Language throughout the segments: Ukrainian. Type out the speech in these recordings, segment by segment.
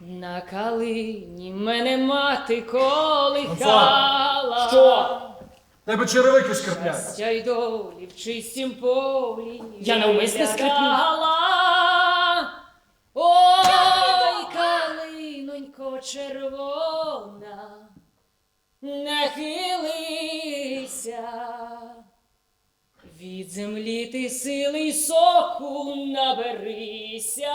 На калині мене мати колихала. Що? Тебе черевики скрипляють. Щастя й долі в чистім полі. Я навмисне скрипну. Ой, калинонько червона, не хилися. Від землі ти сили й соку наберися.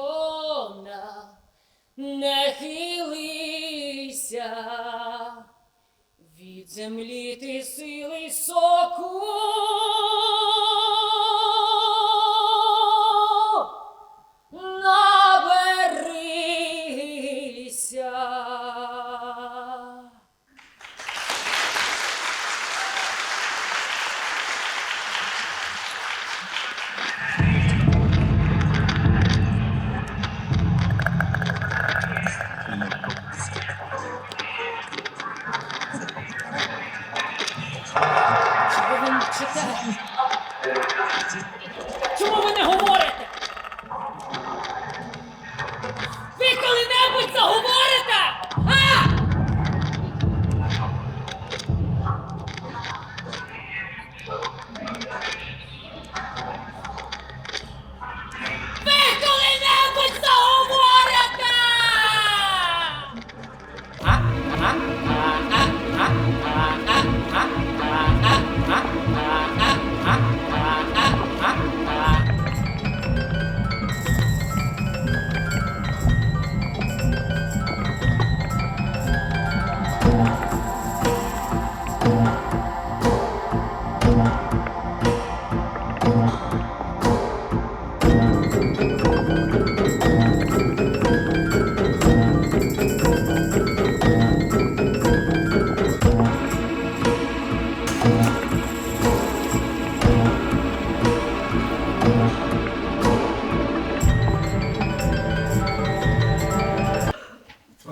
Червона, не хилися. Від землі ти сили соку. Чому ви не говорите? Ви коли-небудь заговорите? А?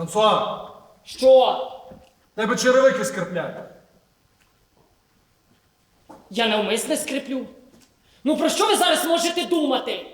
Франсуа, Що? Тебе черевики скриплять. Я навмисне скриплю. Ну про що ви зараз можете думати?